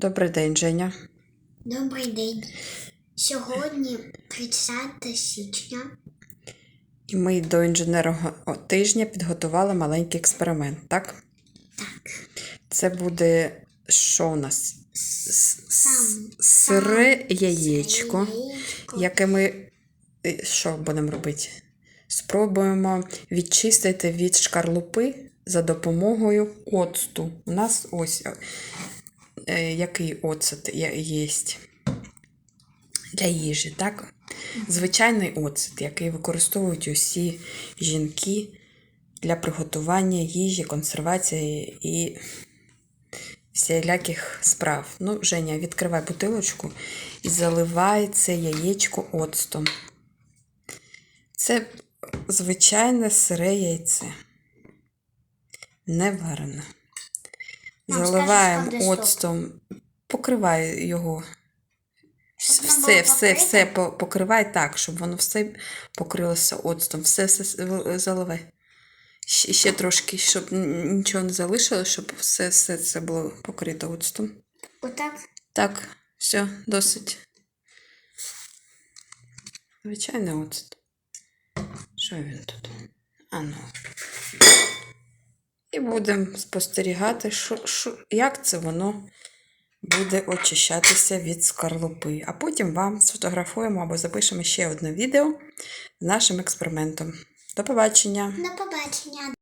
Добрий день, Женя. Добрий день. Сьогодні 30 січня. І ми до інженерного тижня підготували маленький експеримент, так? Так. Це буде що у нас? Сам- Сире яєчко, Яєчко. яке ми. е, Що будемо робити? Спробуємо відчистити від шкарлупи за допомогою оцту. У нас ось який оцет є для їжі, так? Звичайний оцет, який використовують усі жінки для приготування їжі, консервації і всіляких справ. Ну, Женя, відкривай бутилочку і заливай це яєчко оцтом. Це звичайне сире яйце. Не варене. Заливаємо оцтом, покривай його. Щоб Все, все, все покривай так, щоб воно все покрилося оцтом. Все, все, заливай. Ще, ще трошки, щоб нічого не залишилось, щоб все, все це було покрито оцтом. Отак. Так, все, досить. Звичайний оцет. Що він тут? А ну. І будемо спостерігати, що, що, як це воно буде очищатися від скорлупи. А потім вам сфотографуємо або запишемо ще одне відео з нашим експериментом. До побачення! До побачення.